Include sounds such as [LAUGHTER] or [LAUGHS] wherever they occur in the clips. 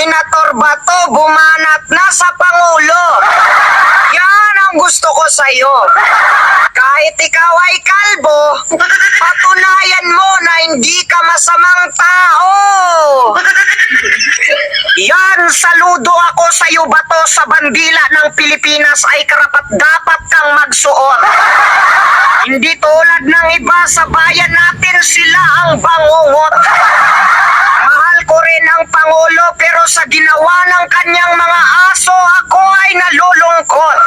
Senator Bato bumanat na sa Pangulo. Yan ang gusto ko sa'yo. Kahit ikaw ay kalbo, patunayan mo na hindi ka masamang tao. Yan, saludo ako sa iyo bato sa bandila ng Pilipinas ay karapat dapat kang magsuot. Hindi tulad ng iba sa bayan natin sila ang bangungot. Ko rin ang Pangulo pero sa ginawa ng kanyang mga aso ako ay nalulungkot.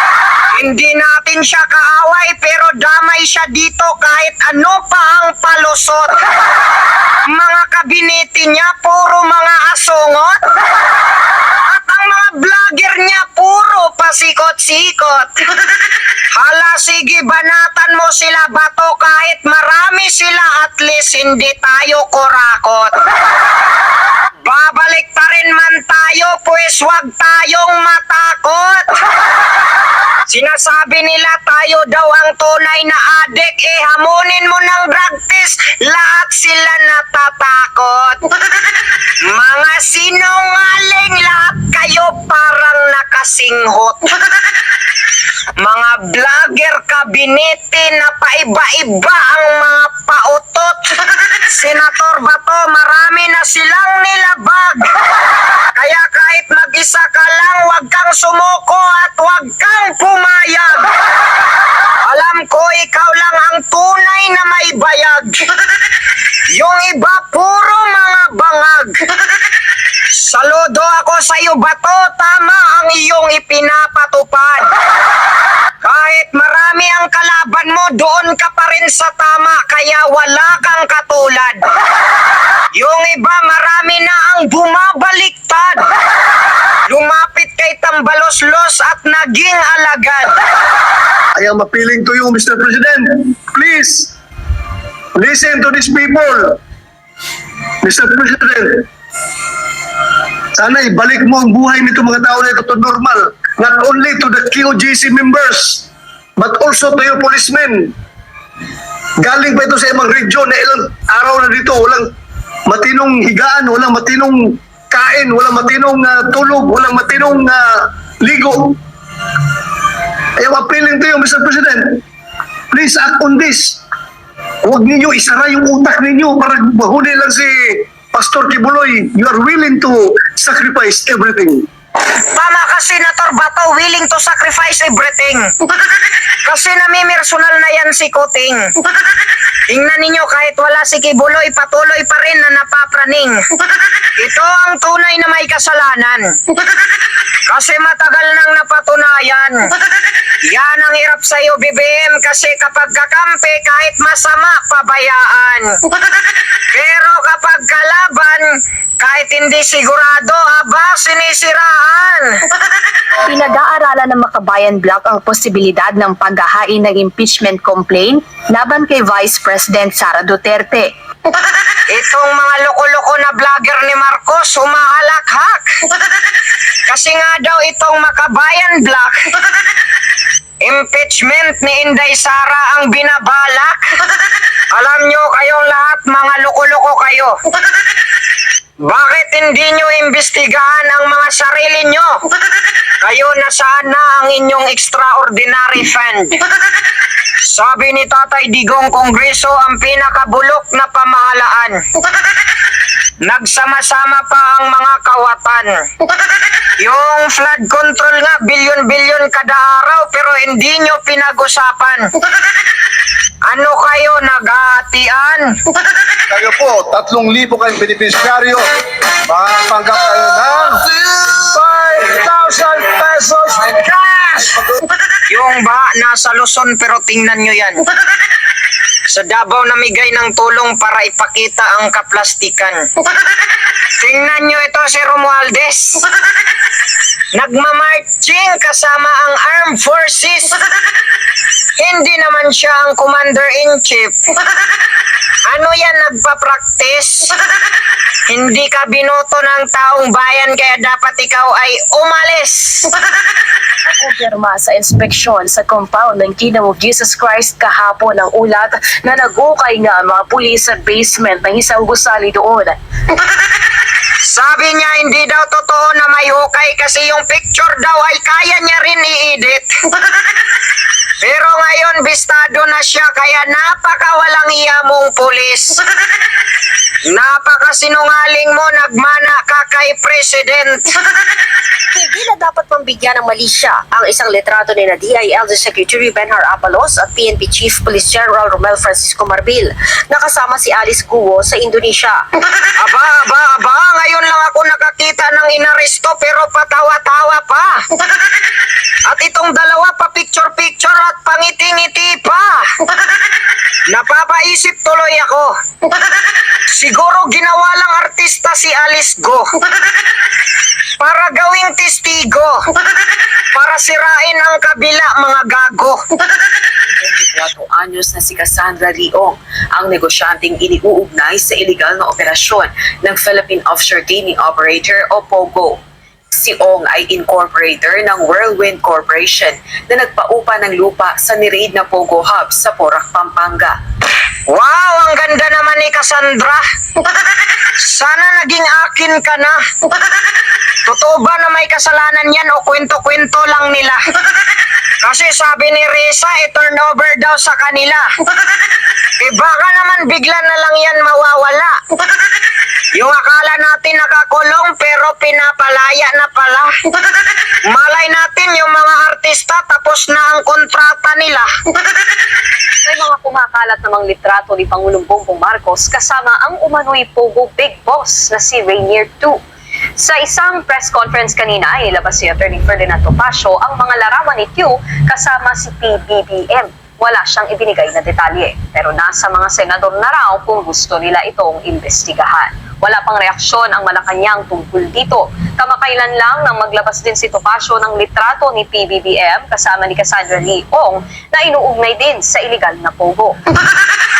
[LAUGHS] Hindi natin siya kaaway pero damay siya dito kahit ano pa ang palusot. [LAUGHS] Mga kabinete niya puro mga asungot. [LAUGHS] At ang mga vlogger niya puro pasikot-sikot. Hala sige banatan mo sila bato kahit marami sila at least hindi tayo kurakot. [LAUGHS] Babalik pa rin man tayo pues wag tayong matakot. [LAUGHS] Sinasabi nila tayo daw ang tunay na adik eh hamunin mo ng drug test lahat sila natatakot. [LAUGHS] Mga sinungaling lahat kayo parang nakasinghot. Mga vlogger kabinete na paiba-iba ang mga pautot. [LAUGHS] Senator Bato, marami na silang nilabag. Kaya kahit mag-isa ka lang, huwag kang sumuko at huwag kang pumayag. Alam ko ikaw lang ang tunay na may bayag. Yung iba puro mga bangag. Saludo ako sa iyo, Bato. Tama ang iyong ipinapatupad. Kahit marami ang kalaban mo, doon ka pa rin sa tama, kaya wala kang katulad. Yung iba, marami na ang bumabaliktad. Lumapit kay Tambalos-los at naging alagad. I am appealing to you, Mr. President. Please, listen to these people. Mr. President, sana ibalik mo ang buhay nito mga tao na ito to normal. Not only to the QGC members, but also to your policemen. Galing pa ito sa ibang region na ilang araw na dito, walang matinong higaan, walang matinong kain, walang matinong ah, tulog, walang matinong ah, ligo. I am appealing to you, Mr. President. Please act on this. Huwag ninyo isara yung utak ninyo para mahuli lang si Pastor Kibuloy. You are willing to sacrifice everything. Tama ka, Senator Bato, willing to sacrifice everything. [LAUGHS] Kasi namimersonal na yan si Kuting. Tingnan ninyo kahit wala si Kibuloy, patuloy pa rin na napapraning. Ito ang tunay na may kasalanan. Kasi matagal nang napatunayan. Yan ang hirap sa'yo, BBM, kasi kapag kakampi, kahit masama, pabayaan. [LAUGHS] Pero kapag kalaban, kahit hindi sigurado, aba, sinisiraan. [LAUGHS] Pinag-aaralan ng Makabayan Block ang posibilidad ng paghahain ng impeachment complaint laban kay Vice President Sara Duterte. [LAUGHS] Itong mga loko-loko na vlogger ni Marcos, humahalakhak. Kasi nga daw itong Makabayan Block, impeachment ni Inday Sara ang binabalak. Alam nyo kayong lahat, mga loko-loko kayo. Bakit hindi nyo imbestigahan ang mga sarili nyo? Kayo na sana ang inyong extraordinary fund. Sabi ni Tatay Digong Kongreso ang pinakabulok na pamahalaan. Nagsama-sama pa ang mga kawatan. [LAUGHS] Yung flood control nga, bilyon-bilyon kada araw pero hindi nyo pinag-usapan. [LAUGHS] Ano kayo, naghahatian? [LAUGHS] Kayo po, tatlong libo kayong beneficiaryo. Makapanggap kayo ng 5,000 pesos cash! Yung ba, nasa Luzon pero tingnan nyo yan. Sa Davao namigay ng tulong para ipakita ang kaplastikan. [LAUGHS] Tingnan nyo ito si Romualdez. [LAUGHS] Nagmamarching kasama ang armed forces. [LAUGHS] Hindi naman siya ang commander-in-chief. Ano yan nagpa-practice? Hindi ka binoto ng taong bayan kaya dapat ikaw ay umalis. Kumpirma sa inspeksyon sa compound ng Kingdom of Jesus Christ kahapon ang ulat na nagukay nga ang mga pulis sa basement ng isang gusali doon. Sabi niya hindi daw totoo na may hukay kasi yung picture daw ay kaya niya rin i-edit. Pero ngayon bistado na siya kaya napakawalang iya mong pulis. Napakasinungaling mo, nagmana ka kay President. [LAUGHS] Hindi na dapat pambigyan ng mali siya ang isang litrato ni na DILG Secretary Benhar Abalos at PNP Chief Police General Romel Francisco Marbil nakasama si Alice Guo sa Indonesia. [LAUGHS] Aba, aba, aba, ngayon lang ako nakakita ng inaresto pero patawa-tawa pa. [LAUGHS] At itong dalawa pa picture-picture at pangiti-ngiti pa. Napapaisip tuloy ako. Siguro ginawa lang artista si Alice Go. [LAUGHS] Para gawing testigo. Para sirain ang kabila mga gago. 24 anyos na si Cassandra Leong, ang negosyanteng iniuugnay sa iligal na operasyon ng Philippine Offshore Gaming Operator o POGO. Si Ong ay incorporator ng Whirlwind Corporation na nagpaupa ng lupa sa niraid na Pogo Hub sa Porac, Pampanga. Wow, ang ganda naman ni Cassandra. Sana naging akin ka na. Totoo ba na may kasalanan yan o kwento-kwento lang nila? Kasi sabi ni Reza, i-turnover daw sa kanila. Eh baka naman bigla na lang yan mawawala. Yung akala natin nakakulong pero pinapalaya na pala. Malay natin yung mga artista tapos na ang kontrata nila. May mga kumakalat namang litrato ni Pangulong Bongbong Marcos kasama ang umano'y Pogo Big Boss na si Rainier 2. Sa isang press conference kanina, inilabas si Atty. Ferdinand Topacio ang mga larawan ni Q kasama si PBBM. Wala siyang ibinigay na detalye, pero nasa mga senador na raw kung gusto nila itong imbestigahan. Wala pang reaksyon ang Malacanang tungkol dito. Kamakailan lang nang maglabas din si Topacio ng litrato ni PBBM kasama ni Cassandra Leong na inuugnay din sa iligal na pogo.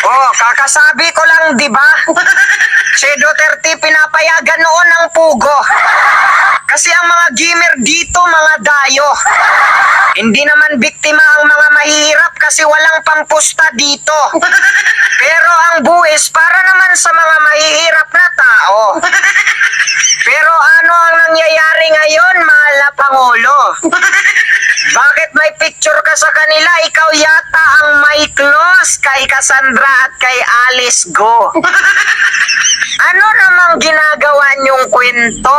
Oh, kakasabi ko lang, di ba? Si Duterte pinapayagan noon ng pugo. Kasi ang mga gamer dito, mga dayo. Hindi naman biktima mahihirap kasi walang pampusta dito. [LAUGHS] Pero ang buwis para naman sa mga mahihirap na tao. [LAUGHS] Pero ano ang nangyayari ngayon, mahal na Pangulo? [LAUGHS] Bakit may picture ka sa kanila? Ikaw yata ang may close kay Cassandra at kay Alice Go. ano namang ginagawa niyong kwento?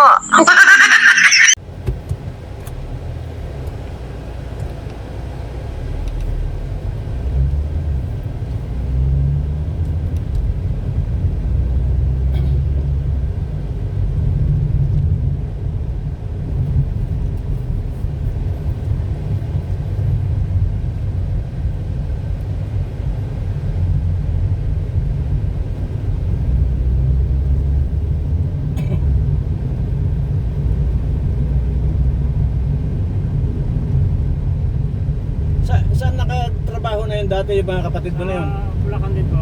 Sa, saan nakatrabaho na yun dati yung mga kapatid mo na yun? Sa Bulacan din po.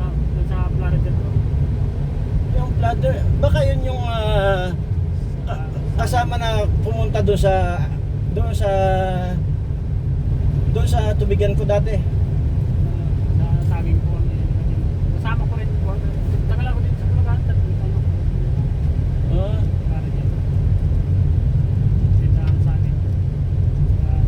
Sa, sa Florida po. Yung platter, baka yun yung ah, ka- kasama na pumunta doon sa doon sa doon sa tubigan ko dati. Sa saging po. kami. Kasama ko rin po. Tagal ako dito sa Bulacan. Tatlo ano. Ah, Florida. Tindahan sa akin. Ah,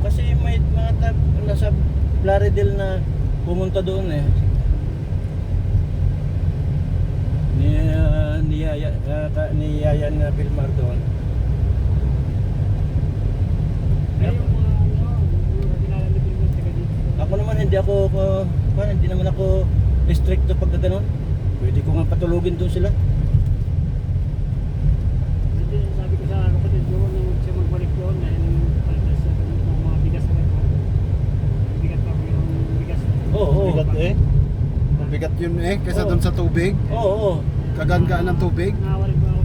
kasi may mga nasa Plaridel na pumunta doon eh. Ni uh, ni Yaya, ah, ka- ni Yaya na Vilmar doon. Ay, yung mga ano, yung kilala ni Pilipin taga dito. Ako naman hindi ako uh, parang hindi naman ako restricto pag gano'n. Pwede ko nga patulugin doon sila. Hindi, sabi ko sa kapatid ko, nung siya magbalik doon, dahil palitas sa ng mga bigas ko ito. Bigat pa yung bigas. Oo, oo. Bigat eh. Bigat yun eh, kaysa Oo. doon sa tubig. Oo, oo. Kagaan-gaan ng tubig. Ako doon.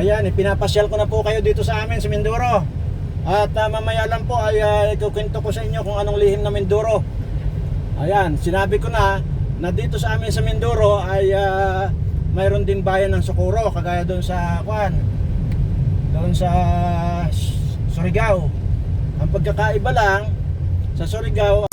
Ayan, ipinapasyal ko na po kayo dito sa amin sa Mindoro. At ah, mamaya lang po ay uh, ikukwento ko sa inyo kung anong lihim na Mindoro. Ayan, sinabi ko na na dito sa amin sa Mindoro ay ah, mayroon din bayan ng Socorro kagaya doon sa Kwan doon sa Surigao. Ang pagkakaiba lang sa Surigao